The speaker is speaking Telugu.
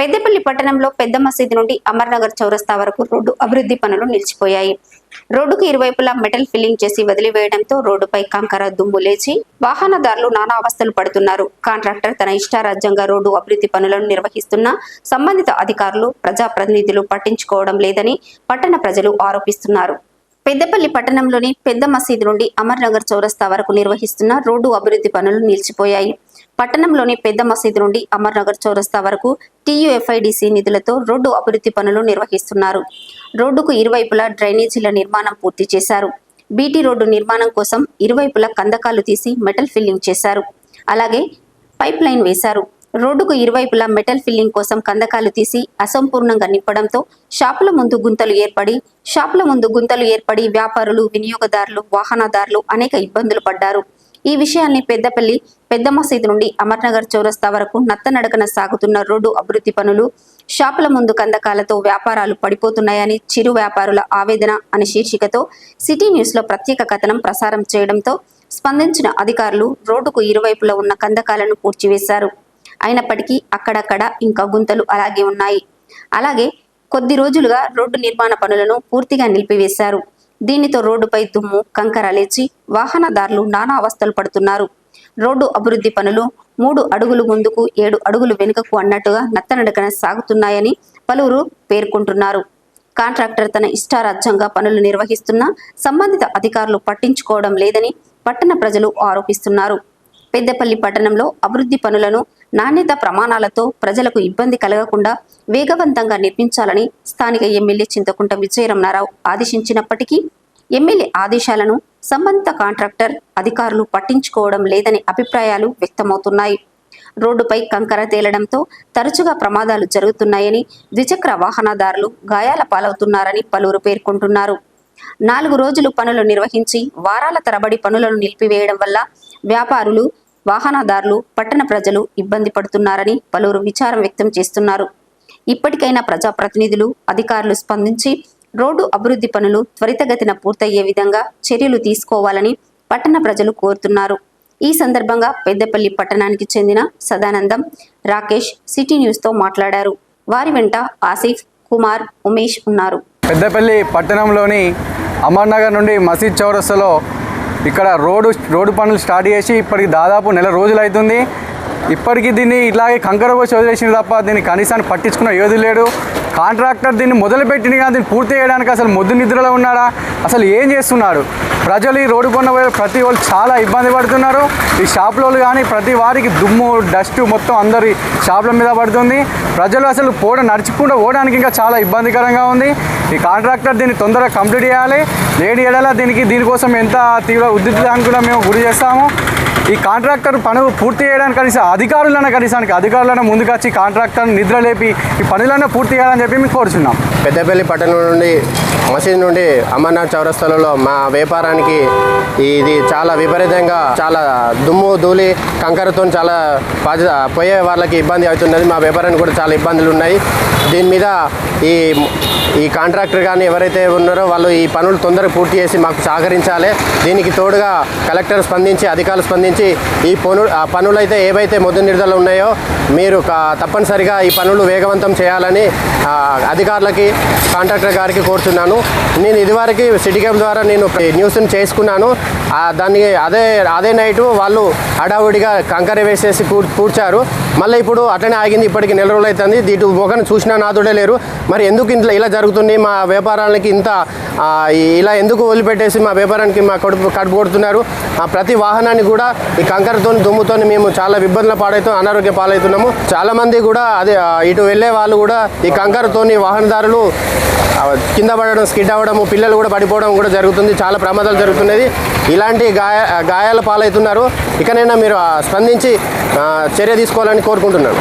పెద్దపల్లి పట్టణంలో పెద్ద మసీదు నుండి అమర్నగర్ చౌరస్తా వరకు రోడ్డు అభివృద్ధి పనులు నిలిచిపోయాయి. రోడ్డుకు ఇరువైపులా మెటల్ ఫిల్లింగ్ చేసి వదిలివేయడంతో రోడ్డుపై కంకర దుమ్ము లేచి వాహనదారులు నానా అవస్థలు పడుతున్నారు. కాంట్రాక్టర్ తన ఇష్టారాజ్యంగా రోడ్డు అభివృద్ధి పనులను నిర్వహిస్తున్న సంబంధిత అధికారులు ప్రజాప్రతినిధులు పట్టించుకోవడం లేదని పట్టణ ప్రజలు ఆరోపిస్తున్నారు. పెద్దపల్లి పట్టణంలోని పెద్ద మసీదు నుండి అమర్నగర్ చౌరస్తా వరకు నిర్వహిస్తున్న రోడ్డు అభివృద్ధి పనులు నిలిచిపోయాయి. పట్టణంలోని పెద్ద మసీదు నుండి అమర్నగర్ చౌరస్తా వరకు టీయుఎఫ్ఐడిసి నిధులతో రోడ్డు అభివృద్ధి పనులు నిర్వహిస్తున్నారు. రోడ్డుకు ఇరువైపులా డ్రైనేజీల నిర్మాణం పూర్తి చేశారు. బీటీ రోడ్డు నిర్మాణం కోసం ఇరువైపులా కందకాలు తీసి మెటల్ ఫిల్లింగ్ చేశారు. అలాగే పైప్ లైన్ వేశారు. రోడ్డుకు ఇరువైపులా మెటల్ ఫిల్లింగ్ కోసం కందకాలు తీసి అసంపూర్ణంగా నింపడంతో షాపుల ముందు గుంతలు ఏర్పడి షాపుల ముందు గుంతలు ఏర్పడి వ్యాపారులు వినియోగదారులు వాహనదారులు అనేక ఇబ్బందులు పడ్డారు. ఈ విషయాన్ని పెద్దపల్లి పెద్ద మసీదు నుండి అమర్నగర్ చౌరస్తా వరకు నత్తనడకన సాగుతున్న రోడ్డు అభివృద్ధి పనులు షాపుల ముందు కందకాలతో వ్యాపారాలు పడిపోతున్నాయని చిరు వ్యాపారుల ఆవేదన అనే శీర్షికతో సిటీ న్యూస్లో ప్రత్యేక కథనం ప్రసారం చేయడంతో స్పందించిన అధికారులు రోడ్డుకు ఇరువైపులా ఉన్న కందకాలను పూడ్చివేశారు. అయినప్పటికీ అక్కడక్కడ ఇంకా గుంతలు అలాగే ఉన్నాయి. అలాగే కొద్ది రోజులుగా రోడ్డు నిర్మాణ పనులను పూర్తిగా నిలిపివేశారు. దీనితో రోడ్డుపై దుమ్ము కంకర లేచి వాహనదారులు నానా అవస్థలు పడుతున్నారు. రోడ్డు అభివృద్ధి పనులు మూడు అడుగులు ముందుకు ఏడు అడుగులు వెనుకకు అన్నట్టుగా నత్తనడకన సాగుతున్నాయని పలువురు పేర్కొంటున్నారు. కాంట్రాక్టర్ తన ఇష్టారాజ్యంగా పనులు నిర్వహిస్తున్నా సంబంధిత అధికారులు పట్టించుకోవడం లేదని పట్టణ ప్రజలు ఆరోపిస్తున్నారు. పెద్దపల్లి పట్టణంలో అభివృద్ధి పనులను నాణ్యత ప్రమాణాలతో ప్రజలకు ఇబ్బంది కలగకుండా వేగవంతంగా నిర్మించాలని స్థానిక ఎమ్మెల్యే చింతకుంట విజయరమణారావు ఆదేశించినప్పటికీ ఎమ్మెల్యే ఆదేశాలను సంబంధిత కాంట్రాక్టర్ అధికారులు పట్టించుకోవడం లేదని అభిప్రాయాలు వ్యక్తమవుతున్నాయి. రోడ్డుపై కంకర తేలడంతో తరచుగా ప్రమాదాలు జరుగుతున్నాయని ద్విచక్ర వాహనదారులు గాయాల పాలవుతున్నారని పలువురు పేర్కొంటున్నారు. నాలుగు రోజులు పనులు నిర్వహించి వారాల తరబడి పనులను నిలిపివేయడం వల్ల వ్యాపారులు వాహనదారులు పట్టణ ప్రజలు ఇబ్బంది పడుతున్నారని పలువురు విచారం వ్యక్తం చేస్తున్నారు. ఇప్పటికైనా ప్రజాప్రతినిధులు అధికారులు స్పందించి రోడ్డు అభివృద్ధి పనులు త్వరితగతిన పూర్తయ్యే విధంగా చర్యలు తీసుకోవాలని పట్టణ ప్రజలు కోరుతున్నారు. ఈ సందర్భంగా పెద్దపల్లి పట్టణానికి చెందిన సదానందం రాకేష్ సిటీ న్యూస్తో మాట్లాడారు. వారి వెంట ఆసిఫ్ కుమార్ ఉమేష్ ఉన్నారు. పెద్దపల్లి పట్టణంలోని అమర్నగర్ నుండి మసీద్ చౌరస్తాలో ఇక్కడ రోడ్డు రోడ్డు పనులు స్టార్ట్ చేసి ఇప్పటికి దాదాపు నెల రోజులు అవుతుంది ఇప్పటికీ దీన్ని ఇట్లాగే కంకర పోసి వదిలేసిన తప్ప దీన్ని కనీసాన్ని పట్టించుకున్న యోధి లేడు. కాంట్రాక్టర్ దీన్ని మొదలుపెట్టిన కానీ దీన్ని పూర్తి చేయడానికి అసలు మొద్దు నిద్రలో ఉన్నాడా? అసలు ఏం చేస్తున్నాడు? ప్రజలు ఈ రోడ్డు కొన్న ప్రతి వాళ్ళు చాలా ఇబ్బంది పడుతున్నారు. ఈ షాపులో కానీ ప్రతి వారికి దుమ్ము డస్ట్ మొత్తం అందరి షాపుల మీద పడుతుంది. ప్రజలు అసలు పోవడం నడుచుకుంటూ పోవడానికి ఇంకా చాలా ఇబ్బందికరంగా ఉంది. ఈ కాంట్రాక్టర్ దీన్ని తొందరగా కంప్లీట్ చేయాలి. లేని ఎడలా దీనికి దీనికోసం ఎంత తీవ్ర ఉద్రిక్తానికి కూడా మేము గురి చేస్తాము. ఈ కాంట్రాక్టర్ పనులు పూర్తి చేయడానికి కనీసం అధికారులైనా కనీసానికి అధికారులైనా ముందుకు వచ్చి కాంట్రాక్టర్ నిద్ర లేపి ఈ పనులన్నా పూర్తి చేయాలని చెప్పి మేము కోరుచున్నాం. పెద్దపల్లి పట్టణం నుండి మసీద్ నుండి అమర్నాథ్ చౌరస్తాలలో మా వ్యాపారానికి ఇది చాలా విపరీతంగా చాలా దుమ్ము ధూళి కంకరతో చాలా బాధ్యత పోయే వాళ్ళకి ఇబ్బంది అవుతున్నది. మా వ్యాపారానికి కూడా చాలా ఇబ్బందులు ఉన్నాయి. దీని మీద ఈ ఈ కాంట్రాక్టర్ కానీ ఎవరైతే ఉన్నారో వాళ్ళు ఈ పనులు తొందరగా పూర్తి చేసి మాకు సహకరించాలి. దీనికి తోడుగా కలెక్టర్ స్పందించి అధికారులు స్పందించి ఈ పను పనులైతే పనులు ఏవైతే మొదటి నిడుదలు ఉన్నాయో మీరు కా- తప్పనిసరిగా ఈ పనులు వేగవంతం చేయాలని అధికారులకి కాంట్రాక్టర్ గారికి కోరుతున్నాను. నేను ఇదివరకు సిటీ క్యాంప్ ద్వారా నేను న్యూస్ని చేసుకున్నాను. దాన్ని అదే అదే నైటు వాళ్ళు హడావుడిగా కంకర వేసేసి కూర్చారు. పూడ్చారు మళ్ళీ ఇప్పుడు అట్లనే ఆగింది ఇప్పటికి నెల రోజులు అవుతుంది దీటు మొగను చూసినా నాదుడే లేరు. మరి ఎందుకు ఇంట్లో ఇలా జరుగుతుంది మా వ్యాపారాలకి ఇంత ఇలా ఎందుకు వదిలిపెట్టేసి మా వ్యాపారానికి మా కడుపు కడుపు కొడుతున్నారు. ఆ, ప్రతి వాహనాన్ని కూడా ఈ కంకరతో దుమ్ముతో మేము చాలా ఇబ్బందులు పాడైతాం అనారోగ్య పాలవుతున్నాము చాలా మంది కూడా అదే ఇటు వెళ్ళే వాళ్ళు కూడా ఈ కంకరతోని వాహనదారులు కింద పడడం స్కిడ్ అవ్వడము పిల్లలు కూడా పడిపోవడం కూడా జరుగుతుంది. చాలా ప్రమాదాలు జరుగుతున్నది. ఇలాంటి గాయ గాయాల పాలవుతున్నారు ఇకనైనా మీరు స్పందించి చర్య తీసుకోవాలని కోరుకుంటున్నాను.